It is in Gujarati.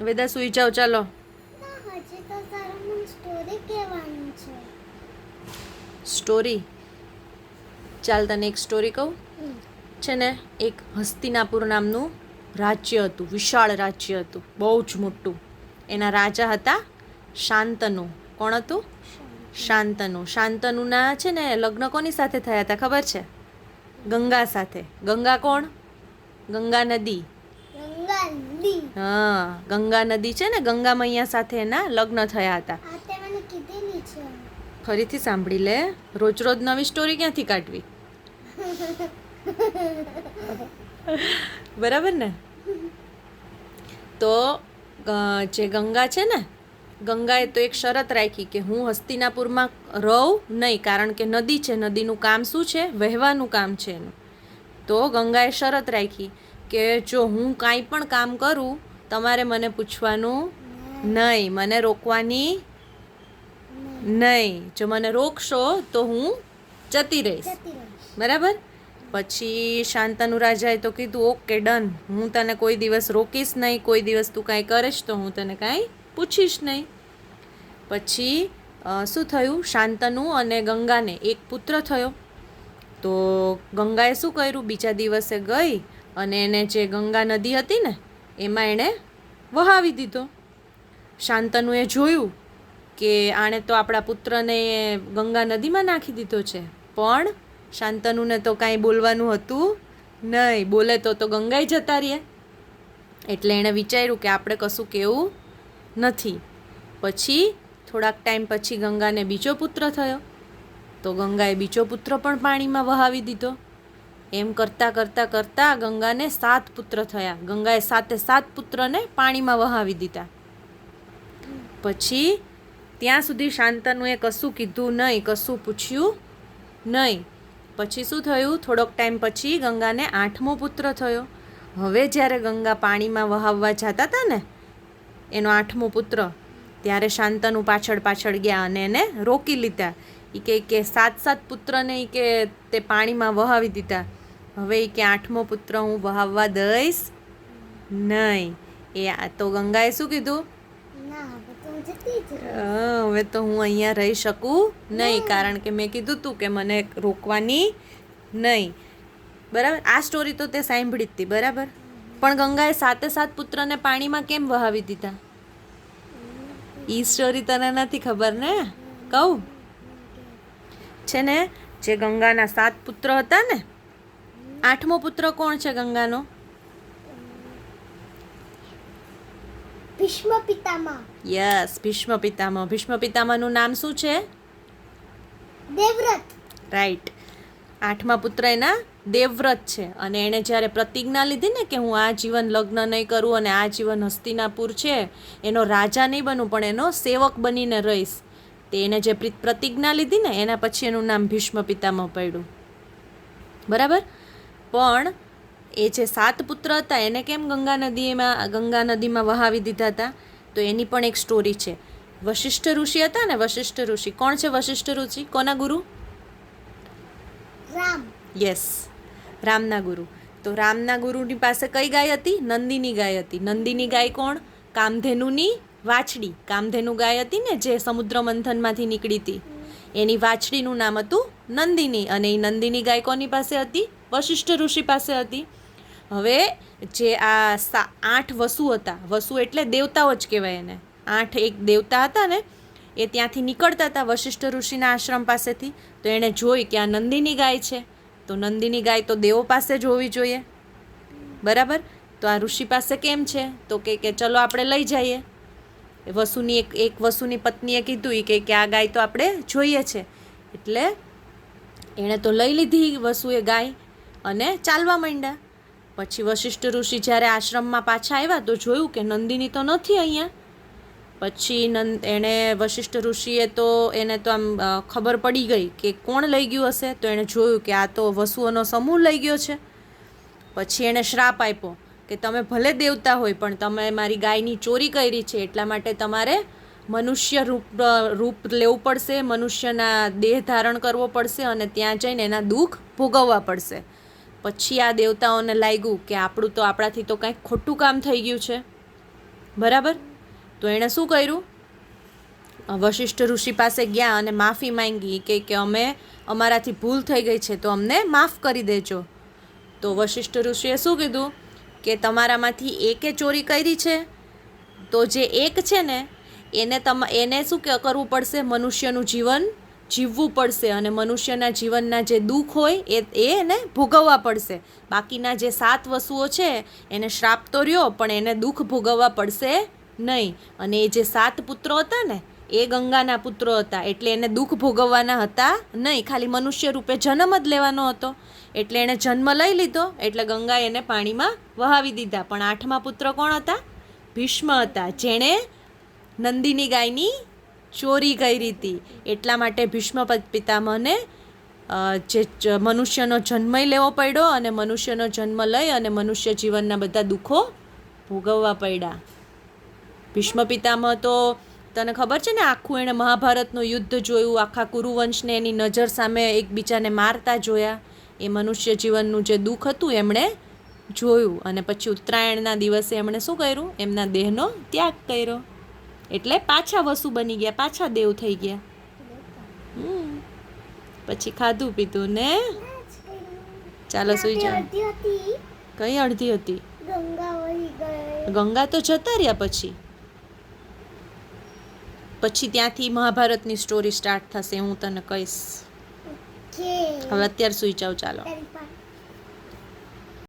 વેદા સુઈ જાઓ ચાલો. સ્ટોરી ચાલ તને એક સ્ટોરી કહું. છે ને એક હસ્તિનાપુર નામનું રાજ્ય હતું વિશાળ રાજ્ય હતું બહુ જ મોટું. એના રાજા હતા શાંતનુ. કોણ હતું? શાંતનુ. શાંતનુના છે ને લગ્ન કોની સાથે થયા હતા ખબર છે? ગંગા સાથે. ગંગા કોણ? ગંગા નદી. હા ગંગા નદી છે ને ગંગા મૈયા સાથે એના લગ્ન થયા હતા. ફરીથી સાંભળી લે રોજ રોજ નવી સ્ટોરી ક્યાંથી કાઢવી? બરાબર ને? તો જે ગંગા છે ને ગંગાએ તો એક શરત રાખી કે હું હસ્તિનાપુરમાં રહું નહીં કારણ કે નદી છે નદીનું કામ શું છે? વહેવાનું કામ છે એનું. તો ગંગાએ શરત રાખી કે જો હું કાંઈ પણ કામ કરું તમારે મને પૂછવાનું નહીં મને રોકવાની નહીં. જો મને રોકશો તો હું જતી રહીશ. બરાબર? પછી શાંતનુ રાજાએ તો કીધું ઓકે ડન. હું તને કોઈ દિવસ રોકીશ નહીં કોઈ દિવસ તું કાંઈ કરીશ તો હું તને કાંઈ પૂછીશ નહીં. પછી શું થયું? શાંતનુ અને ગંગાને એક પુત્ર થયો. તો ગંગાએ શું કર્યું? બીજા દિવસે ગઈ અને એને જે ગંગા નદી હતી ને, એમાં એણે વહાવી દીધો. શાંતનુએ જોયું કે આણે તો આપણા પુત્રને ગંગા નદીમાં નાખી દીધો છે. પણ શાંતનુને તો કાંઈ બોલવાનું હતું નહીં. બોલે તો તો ગંગાઈ જતા રહીએ. એટલે એણે વિચાર્યું કે આપણે કશું કેવું નથી. પછી થોડાક ટાઈમ પછી ગંગાને બીજો પુત્ર થયો. તો ગંગાએ બીજો પુત્ર પણ પાણીમાં વહાવી દીધો. એમ કરતાં કરતાં કરતાં ગંગાને સાત પુત્ર થયા. ગંગાએ સાતે સાત પુત્રને પાણીમાં વહાવી દીધા. પછી ત્યાં સુધી શાંતનુએ કશું કીધું નહીં, કશું પૂછ્યું નહીં. પછી શું થયું? થોડોક ટાઈમ પછી ગંગાને આઠમો પુત્ર થયો. હવે જ્યારે ગંગા પાણીમાં વહાવવા જતા હતા ને, એનો આઠમો પુત્ર, ત્યારે શાંતનુ પાછળ પાછળ ગયા અને એને રોકી લીધા. એ કે સાત સાત પુત્રને એ કે તે પાણીમાં વહાવી દીધા. હવે એ કે આઠમો પુત્ર હું વહાવવા દઈશ નહીં. એ આ તો ગંગાએ શું કીધું? હવે તો હું અહીંયા રહી શકું નહીં કારણ કે મેં કીધું તું કે મને રોકવાની નહીં. બરાબર? આ સ્ટોરી તો તે સાંભળી જ હતી બરાબર? પણ ગંગાએ સાતે સાત પુત્રને પાણીમાં કેમ વહાવી દીધા? એ સ્ટોરી તને નથી ખબર ને? કહું. છે ને જે ગંગાના સાત પુત્ર હતા ને આઠમો પુત્ર કોણ છે ગંગાનો? ભીષ્મ પિતામહ. યસ ભીષ્મ પિતામહ. ભીષ્મ પિતામહનું નામ શું છે? દેવવ્રત. રાઈટ. આઠમા પુત્ર એના દેવવ્રત છે. અને એણે જ્યારે પ્રતિજ્ઞા લીધી ને કે હું આ જીવન લગ્ન નહીં કરું અને આ જીવન હસ્તિનાપુર છે એનો રાજા નહીં બનું પણ એનો સેવક બનીને રહીશ. તે એને જે પ્રતિજ્ઞા લીધી ને એના પછી એનું નામ ભીષ્મ પિતામહ પડ્યું. બરાબર? પણ એ જે સાત પુત્ર હતા એને કેમ ગંગા નદીમાં ગંગા નદીમાં વહાવી દીધા હતા? તો એની પણ એક સ્ટોરી છે. વશિષ્ઠ ઋષિ હતા ને વશિષ્ઠ ઋષિ. કોણ છે વશિષ્ઠ ઋષિ? કોના ગુરુ? રામ. યસ રામના ગુરુ. તો રામના ગુરુની પાસે કઈ ગાય હતી? નંદીની ગાય હતી. નંદીની ગાય કોણ? કામધેનુની વાછડી. કામધેનુ ગાય હતી ને જે સમુદ્ર મંથનમાંથી નીકળી હતી. એની વાછડીનું નામ હતું નંદિની. અને એ નંદિની ગાય કોની પાસે હતી? વશિષ્ઠ ઋષિ પાસે હતી. હવે જે આ સા, આઠ વસુ હતા, વસુ એટલે દેવતાઓ જ કહેવાય એને. આઠ એક દેવતા હતા ને, એ ત્યાંથી નીકળતા હતા વશિષ્ઠ ઋષિના આશ્રમ પાસેથી. તો એણે જોઈ કે આ નંદિની ગાય છે. તો નંદિની ગાય તો દેવો પાસે જ હોવી જોઈએ. બરાબર? તો આ ઋષિ પાસે કેમ છે? તો કે કે ચલો આપણે લઈ જઈએ. વસુની એક એક વસુની પત્નીએ કીધું કે કે આ ગાય તો આપણે જોઈએ છે. એટલે એણે તો લઈ લીધી વસુએ ગાય. અને ચાલવા માંડ્યા. પછી વશિષ્ઠ ઋષિ જ્યારે આશ્રમમાં પાછા આવ્યા તો જોયું કે નંદિની તો નથી અહીંયા. પછી નંદ, એણે વશિષ્ઠ ઋષિએ તો એને તો આમ ખબર પડી ગઈ કે કોણ લઈ ગયું હશે, તો એણે જોયું કે આ તો વસુઓનો સમૂહ લઈ ગયો છે. પછી એણે શ્રાપ આપ્યો કે તમે ભલે દેવતા હોય, પણ તમે મારી ગાયની ચોરી કરી છે, એટલા માટે તમારે મનુષ્ય રૂપ રૂપ લેવું પડશે, મનુષ્યના દેહ ધારણ કરવો પડશે અને ત્યાં જઈને એના દુઃખ ભોગવવા પડશે. પછી આ દેવતાઓને લાગ્યું કે આપણું તો આપણાથી તો કાંઈક ખોટું કામ થઈ ગયું છે. બરાબર? તો એણે શું કર્યું? વશિષ્ઠ ઋષિ પાસે ગયા અને માફી માંગી કે કે અમે અમારાથી ભૂલ થઈ ગઈ છે, તો અમને માફ કરી દેજો. તો વશિષ્ઠ ઋષિએ શું કીધું? કે તમારામાંથી એકે ચોરી કરી છે? તો જે એક છે ને, એને તમ, એને શું કરવું પડશે? મનુષ્યનું જીવન જીવવું પડશે અને મનુષ્યના જીવનના જે દુઃખ હોય એ એ એને ભોગવવા પડશે. બાકીના જે સાત વસ્તુઓ છે, એને શ્રાપ તો રહ્યો, પણ એને દુઃખ ભોગવવા પડશે નહીં. અને એ જે સાત પુત્રો હતા ને, એ ગંગાના પુત્રો હતા. એટલે એને દુઃખ ભોગવવાના હતા નહીં. ખાલી મનુષ્ય રૂપે જન્મ જ લેવાનો હતો. એટલે એણે જન્મ લઈ લીધો. એટલે ગંગા એને પાણીમાં વહાવી દીધા. પણ આઠમા પુત્ર કોણ હતા? ભીષ્મ હતા, જેણે નંદિની ગાયની ચોરી કરી હતી એટલા માટે ભીષ્મ પિતામહને જે મનુષ્યનો જન્મય લેવો પડ્યો અને મનુષ્યનો જન્મ લઈ અને મનુષ્ય જીવનના બધા દુઃખો ભોગવવા પડ્યા. ભીષ્મ પિતામહ તો, તને ખબર છે ને આખું એણે મહાભારતનું યુદ્ધ જોયું, આખા કુરુવંશને એની નજર સામે એકબીજાને મારતા જોયા. એ મનુષ્ય જીવનનું જે દુઃખ હતું એમણે જોયું અને પછી ઉત્તરાયણના દિવસે એમણે શું કર્યું? એમના દેહનો ત્યાગ કર્યો. એટલે પાછા વસુ બની ગયા પાછા દેવ થઈ ગયા. હમ. પછી ખાધું પીધું ને? ચાલો સુઈ જાઓ. કઈ અડધી હતી? ગંગા તો જતા રહ્યા પછી. પછી ત્યાંથી મહાભારતની સ્ટોરી સ્ટાર્ટ થશે હું તને કહીશ. હવે અત્યારે સુઈ જાઓ ચાલો.